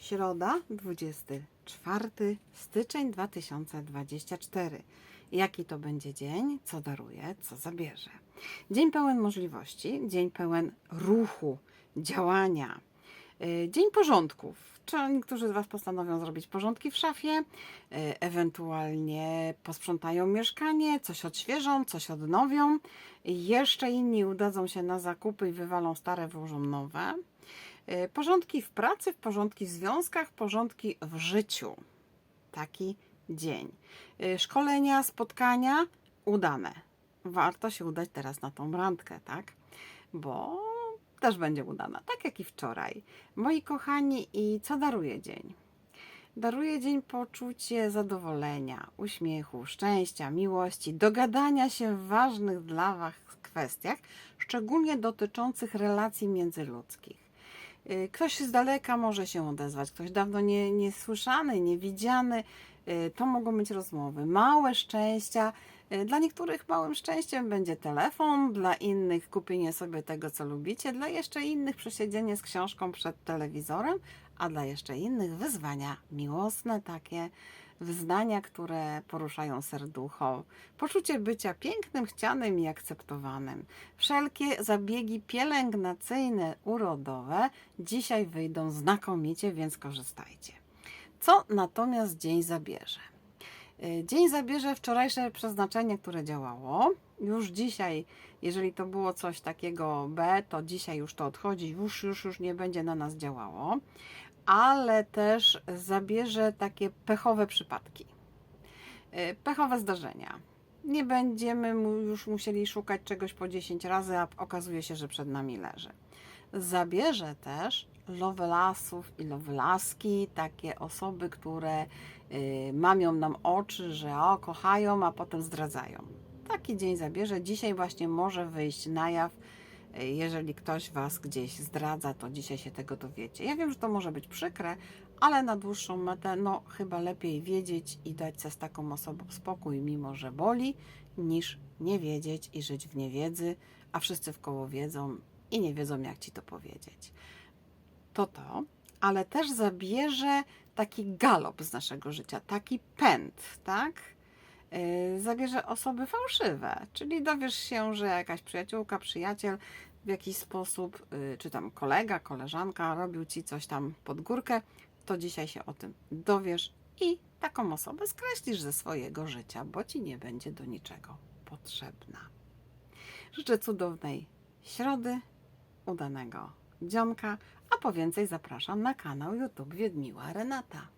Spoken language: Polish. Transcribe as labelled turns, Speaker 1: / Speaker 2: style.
Speaker 1: Środa, 24 styczeń 2024. Jaki to będzie dzień? Co daruje, co zabierze? Dzień pełen możliwości, dzień pełen ruchu, działania, yy, dzień porządków. Czy niektórzy z Was postanowią zrobić porządki w szafie, yy, ewentualnie posprzątają mieszkanie, coś odświeżą, coś odnowią. Jeszcze inni udadzą się na zakupy i wywalą stare, włożą nowe. Y, Porządki w pracy, porządki w związkach, porządki w życiu. Taki dzień. Y, Szkolenia, spotkania udane. Warto się udać teraz na tą randkę, tak? Bo też będzie udana, tak jak i wczoraj. Moi kochani, i co daruje dzień? Daruje dzień poczucie zadowolenia, uśmiechu, szczęścia, miłości, dogadania się w ważnych dla Was kwestiach, szczególnie dotyczących relacji międzyludzkich. Y, Ktoś z daleka może się odezwać, ktoś dawno nie, niesłyszany, niewidziany. Y, To mogą być rozmowy, małe szczęścia. Y, Dla niektórych małym szczęściem będzie telefon, dla innych kupienie sobie tego, co lubicie, dla jeszcze innych przesiedzenie z książką przed telewizorem, a dla jeszcze innych wyzwania miłosne, takie wyznania, które poruszają serducho, poczucie bycia pięknym, chcianym i akceptowanym. Wszelkie zabiegi pielęgnacyjne, urodowe dzisiaj wyjdą znakomicie, więc korzystajcie. Co natomiast dzień zabierze? Y, Dzień zabierze wczorajsze przeznaczenie, które działało. Już dzisiaj, jeżeli to było coś takiego B, to dzisiaj już to odchodzi, już, już, już nie będzie na nas działało, ale też zabierze takie pechowe przypadki, y, pechowe zdarzenia. Nie będziemy już musieli szukać czegoś po 10 razy, a okazuje się, że przed nami leży. Zabierze też lovelasów i lovelaski, takie osoby, które y, mamią nam oczy, że o, kochają, a potem zdradzają. Taki dzień zabierze. Dzisiaj właśnie może wyjść na jaw. Jeżeli ktoś Was gdzieś zdradza, to dzisiaj się tego dowiecie. Ja wiem, że to może być przykre, ale na dłuższą metę, no chyba lepiej wiedzieć i dać sobie z taką osobą spokój, mimo że boli, niż nie wiedzieć i żyć w niewiedzy, a wszyscy w koło wiedzą i nie wiedzą, jak Ci to powiedzieć. To to, ale też zabierze taki galop z naszego życia, taki pęd, tak? Yy, zabierze osoby fałszywe, czyli dowiesz się, że jakaś przyjaciółka, przyjaciel w jakiś sposób, yy, czy tam kolega, koleżanka robił ci coś tam pod górkę, to dzisiaj się o tym dowiesz i taką osobę skreślisz ze swojego życia, bo ci nie będzie do niczego potrzebna. Życzę cudownej środy, udanego dzionka, a po więcej zapraszam na kanał YouTube Wiedmiła Renata.